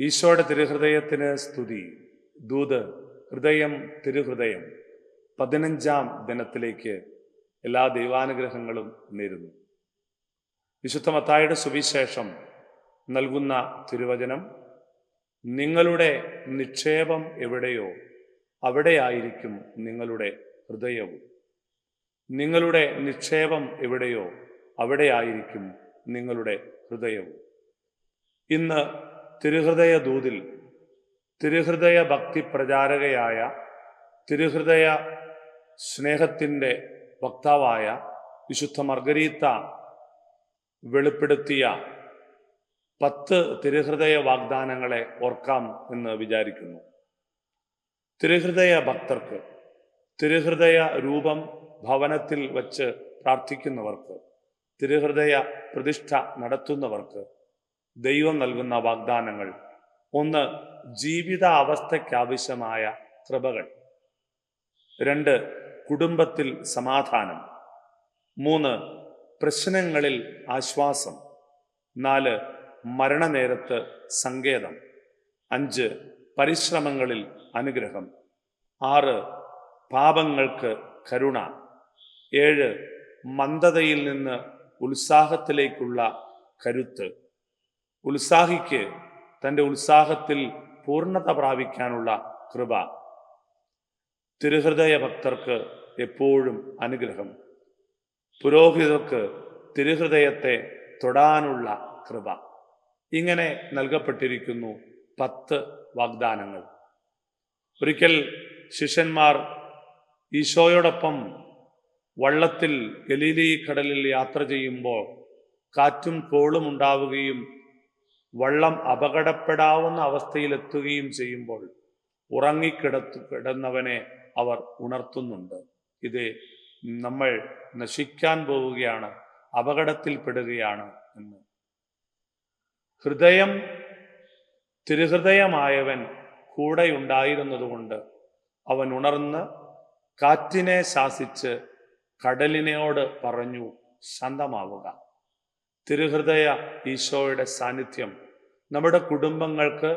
ഈശോയുടെ തിരുഹൃദയത്തിന് സ്തുതി. ദൂത് ഹൃദയം തിരുഹൃദയം. പതിനഞ്ചാം ദിനത്തിലേക്ക് എല്ലാ ദൈവാനുഗ്രഹങ്ങളും നേരുന്നു. വിശുദ്ധ മത്തായുടെ സുവിശേഷം നൽകുന്ന തിരുവചനം നിങ്ങളുടെ നിക്ഷേപം എവിടെയോ അവിടെയായിരിക്കും നിങ്ങളുടെ ഹൃദയവും. നിങ്ങളുടെ നിക്ഷേപം എവിടെയോ അവിടെയായിരിക്കും നിങ്ങളുടെ ഹൃദയവും. ഇന്ന് തിരുഹൃദയ ദൂതിൽ തിരുഹൃദയ ഭക്തി പ്രചാരകയായ തിരുഹൃദയ സ്നേഹത്തിന്റെ വക്താവായ വിശുദ്ധ മർഗരീത്ത വെളിപ്പെടുത്തിയ പത്ത് തിരുഹൃദയ വാഗ്ദാനങ്ങളെ ഓർക്കാം എന്ന് വിചാരിക്കുന്നു. തിരുഹൃദയ ഭക്തർക്ക് തിരുഹൃദയ രൂപം ഭവനത്തിൽ വച്ച് പ്രാർത്ഥിക്കുന്നവർക്ക് തിരുഹൃദയ പ്രതിഷ്ഠ നടത്തുന്നവർക്ക് ദൈവം നൽകുന്ന വാഗ്ദാനങ്ങൾ. ഒന്ന് ജീവിത അവസ്ഥയ്ക്കാവശ്യമായ കൃപകൾ. രണ്ട് കുടുംബത്തിൽ സമാധാനം. മൂന്ന് പ്രശ്നങ്ങളിൽ ആശ്വാസം. നാല് മരണനേരത്ത് സങ്കേതം. അഞ്ച് പരിശ്രമങ്ങളിൽ അനുഗ്രഹം. ആറ് പാപങ്ങൾക്ക് കരുണ. ഏഴ് മന്ദതയിൽ നിന്ന് ഉത്സാഹത്തിലേക്കുള്ള കരുത്ത്. ഉത്സാഹിക്ക് തന്റെ ഉത്സാഹത്തിൽ പൂർണത പ്രാപിക്കാനുള്ള കൃപ. തിരുഹൃദയ ഭക്തർക്ക് എപ്പോഴും അനുഗ്രഹം. പുരോഹിതർക്ക് തിരുഹൃദയത്തെ തൊടാനുള്ള കൃപ. ഇങ്ങനെ നൽകപ്പെട്ടിരിക്കുന്നു പത്ത് വാഗ്ദാനങ്ങൾ. ഒരിക്കൽ ശിഷ്യന്മാർ ഈശോയോടൊപ്പം വള്ളത്തിൽ ഗലീലി കടലിൽ യാത്ര ചെയ്യുമ്പോൾ കാറ്റും കോളും ഉണ്ടാവുകയും വള്ളം അപകടപ്പെടാവുന്ന അവസ്ഥയിലെത്തുകയും ചെയ്യുമ്പോൾ ഉറങ്ങിക്കിടത്തു കിടന്നവനെ അവർ ഉണർത്തുന്നുണ്ട്. ഇത് നമ്മൾ നശിക്കാൻ പോവുകയാണ് അപകടത്തിൽപ്പെടുകയാണ് എന്ന്. ഹൃദയം തിരുഹൃദയമായവൻ കൂടെയുണ്ടായിരുന്നതുകൊണ്ട് അവൻ ഉണർന്ന് കാറ്റിനെ ശാസിച്ച് കടലിനോട് പറഞ്ഞു ശാന്തമാവുക. തിരുഹൃദയ ഈശോയുടെ സാന്നിധ്യം. നമ്മുടെ കുടുംബങ്ങൾക്ക്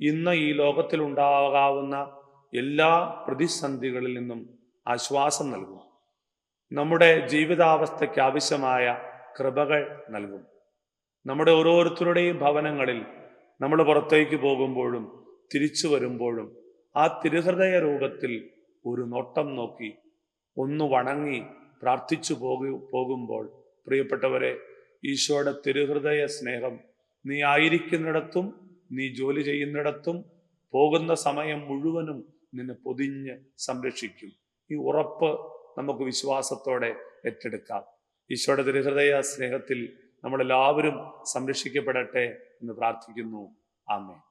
ഇന്ന് ഈ ലോകത്തിൽ ഉണ്ടാകാവുന്ന എല്ലാ പ്രതിസന്ധികളിൽ നിന്നും ആശ്വാസം നൽകും നമ്മുടെ ജീവിതാവസ്ഥയ്ക്ക് ആവശ്യമായ കൃപകൾ നൽകും. നമ്മുടെ ഓരോരുത്തരുടെയും ഭവനങ്ങളിൽ നമ്മൾ പുറത്തേക്ക് പോകുമ്പോഴും തിരിച്ചു വരുമ്പോഴും ആ തിരുഹൃദയ രൂപത്തിൽ ഒരു നോട്ടം നോക്കി ഒന്ന് വണങ്ങി പ്രാർത്ഥിച്ചു പോകു പോകുമ്പോൾ പ്രിയപ്പെട്ടവരെ ഈശോയുടെ തിരുഹൃദയ സ്നേഹം. നീ ആയിരിക്കുന്നിടത്തും നീ ജോലി ചെയ്യുന്നിടത്തും പോകുന്ന സമയം മുഴുവനും നിന്നെ പൊതിഞ്ഞ് സംരക്ഷിക്കും. ഈ ഉറപ്പ് നമുക്ക് വിശ്വാസത്തോടെ ഏറ്റെടുക്കാം. ഈശോയുടെ തിരുഹൃദയ സ്നേഹത്തിൽ നമ്മളെല്ലാവരും സംരക്ഷിക്കപ്പെടട്ടെ എന്ന് പ്രാർത്ഥിക്കുന്നു. ആമേ